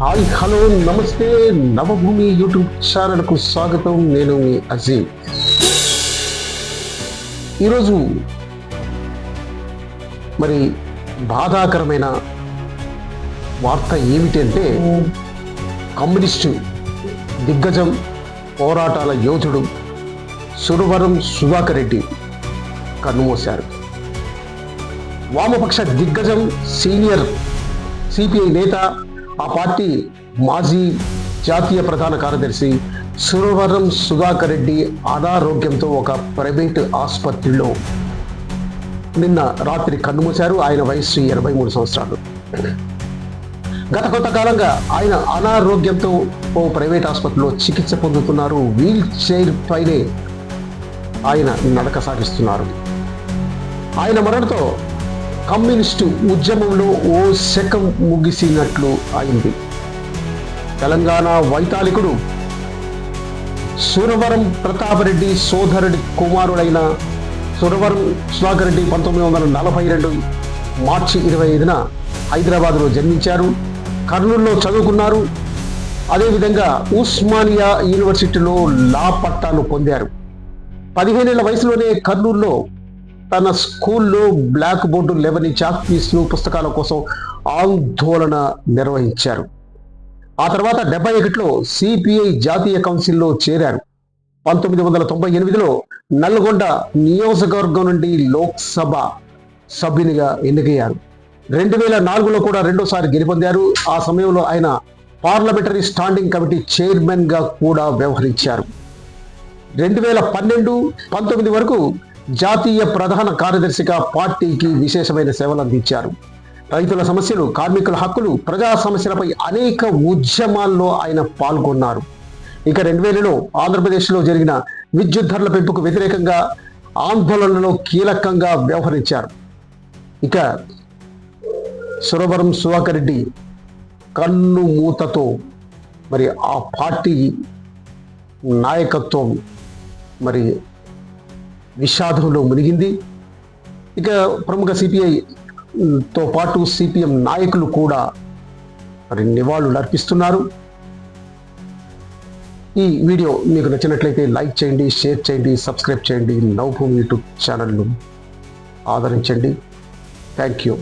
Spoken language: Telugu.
హాయ్ హలో నమస్తే నవభూమి యూట్యూబ్ ఛానల్కు స్వాగతం. నేను మీ అజీమ్ ఈరోజు మరి బాధాకరమైన వార్త ఏమిటంటే కమ్యూనిస్టు దిగ్గజం పోరాటాల యోధుడు సురవరం సుధాకర్ రెడ్డి కన్నుమూశారు వామపక్ష దిగ్గజం సీనియర్ సిపిఐ నేత ఆ పార్టీ మాజీ జాతీయ ప్రధాన కార్యదర్శి సురవరం సుధాకర్ రెడ్డి అనారోగ్యంతో ఒక ప్రైవేటు ఆసుపత్రిలో నిన్న రాత్రి కన్నుమూశారు. ఆయన వయస్సు ఎనభై మూడు సంవత్సరాలు. గత కొంతకాలంగా ఆయన అనారోగ్యంతో ఓ ప్రైవేట్ ఆసుపత్రిలో చికిత్స పొందుతున్నారు. వీల్ చైర్ పైనే ఆయన నడక సాగిస్తున్నారు. ఆయన మరణంతో కమ్యూనిస్టు ఉద్యమంలో ఓ శకం ముగిసినట్లు అయింది. తెలంగాణ వైతాళికుడు సురవరం ప్రతాపరెడ్డి సోదరుడి కుమారుడైన సురవరం సుధాకరెడ్డి పంతొమ్మిది వందల నలభై రెండు మార్చి ఇరవై ఐదున హైదరాబాద్లో జన్మించారు. కర్నూలులో చదువుకున్నారు. అదేవిధంగా ఉస్మానియా యూనివర్సిటీలో లా పట్టాలు పొందారు. పదిహేనేళ్ళ వయసులోనే కర్నూలులో తన స్కూల్లో బ్లాక్ బోర్డు లెవెన్ చాక్ పీస్లు పుస్తకాల కోసం ఆందోళన నిర్వహించారు. ఆ తర్వాత డెబ్బై ఒకటిలో సిపిఐ జాతీయ కౌన్సిల్లో చేరారు. పంతొమ్మిది వందల తొంభై ఎనిమిదిలో నల్గొండ నియోజకవర్గం నుండి లోక్సభ సభ్యునిగా ఎన్నికయ్యారు. రెండు వేల నాలుగులో కూడా రెండోసారి గెలుపొందారు. ఆ సమయంలో ఆయన పార్లమెంటరీ స్టాండింగ్ కమిటీ చైర్మన్గా కూడా వ్యవహరించారు. రెండు వేల పన్నెండు పంతొమ్మిది వరకు జాతీయ ప్రధాన కార్యదర్శిగా పార్టీకి విశేషమైన సేవలు అందించారు. రైతుల సమస్యలు కార్మికుల హక్కులు ప్రజా సమస్యలపై అనేక ఉద్యమాల్లో ఆయన పాల్గొన్నారు. ఇక రెండు వేలలో ఆంధ్రప్రదేశ్లో జరిగిన విద్యుత్ ధరల పెంపుకు వ్యతిరేకంగా ఆందోళనలో కీలకంగా వ్యవహరించారు. ఇక సురవరం సుధాకర్ రెడ్డి కన్ను మూతతో మరి ఆ పార్టీ నాయకత్వం మరి విషాదంలో మునిగింది. ఇక ప్రముఖ సిపిఐతో పాటు సిపిఎం నాయకులు కూడా మరి నివాళులు అర్పిస్తున్నారు. ఈ వీడియో మీకు నచ్చినట్లయితే లైక్ చేయండి షేర్ చేయండి సబ్స్క్రైబ్ చేయండి. నవభూమి యూట్యూబ్ ఛానల్ను ఆదరించండి. Thank you.